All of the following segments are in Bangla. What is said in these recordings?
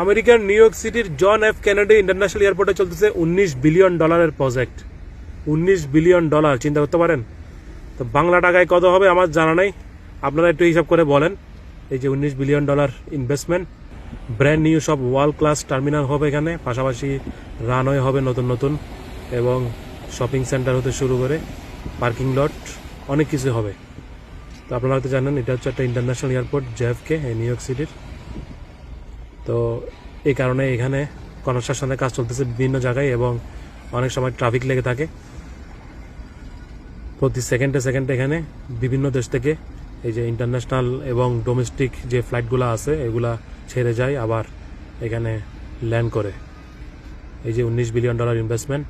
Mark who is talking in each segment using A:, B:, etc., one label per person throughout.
A: আমেরিকার নিউ ইয়র্ক সিটির জন এফ কেনেডি ইন্টারন্যাশনাল এয়ারপোর্টে চলতেছে উনিশ বিলিয়ন ডলারের প্রজেক্ট। উনিশ বিলিয়ন ডলার, চিন্তা করতে পারেন? তো বাংলা টাকায় কত হবে আমার জানা নেই। আপনারা একটু হিসাব করে বলেন। এই যে উনিশ billion dollar investment brand new সব ওয়ার্ল্ড ক্লাস টার্মিনাল হবে এখানে, পাশাপাশি রানওয়ে হবে নতুন নতুন, এবং শপিং সেন্টার হতে শুরু করে পার্কিং লট অনেক কিছু হবে। তো আপনারা হয়তো জানেন, এটা হচ্ছে একটা international airport JFK New York সিটির। তো এই কারণে এখানে কনস্ট্রাকশনের কাজ চলতেছে বিভিন্ন জায়গায় এবং অনেক সময় ট্রাফিক লেগে থাকে। প্রতি সেকেন্ডে সেকেন্ডে এখানে বিভিন্ন দেশ থেকে এই যে ইন্টারন্যাশনাল এবং ডোমেস্টিক যে ফ্লাইটগুলো আছে, এগুলা ছেড়ে যায়, আবার এখানে ল্যান্ড করে। এই যে উনিশ বিলিয়ন ডলার ইনভেস্টমেন্ট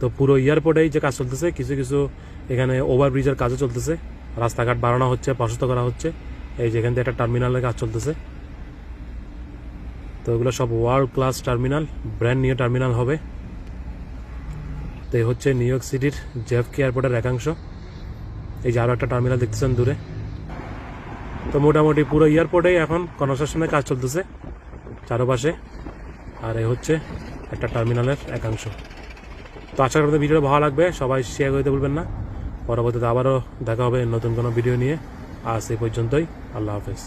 A: তো পুরো এয়ারপোর্টেই যে কাজ চলতেছে, কিছু কিছু এখানে ওভারব্রিজের কাজও চলতেছে। রাস্তাঘাট বাড়ানো হচ্ছে, প্রশস্ত করা হচ্ছে। এই যে এখান থেকে একটা টার্মিনালের কাজ চলতেছে। তো এগুলো সব world class terminal brand new terminal হবে। তো এই হচ্ছে নিউ ইয়র্ক সিটির জেফ জেফকে এয়ারপোর্টের একাংশ। এই যে আরও একটা টার্মিনাল দেখতেছেন দূরে। তো মোটামুটি পুরো এয়ারপোর্টেই এখন কনস্ট্রাকশনের কাজ চলতেছে চারপাশে। আর এই হচ্ছে একটা টার্মিনালের একাংশ। তো আশা করতে ভিডিওটা ভালো লাগবে, সবাই শেয়ার করতে বলবেন না। পরবর্তীতে আবারও দেখা হবে নতুন কোনো ভিডিও নিয়ে। আজ এই পর্যন্তই, আল্লাহ হাফেজ।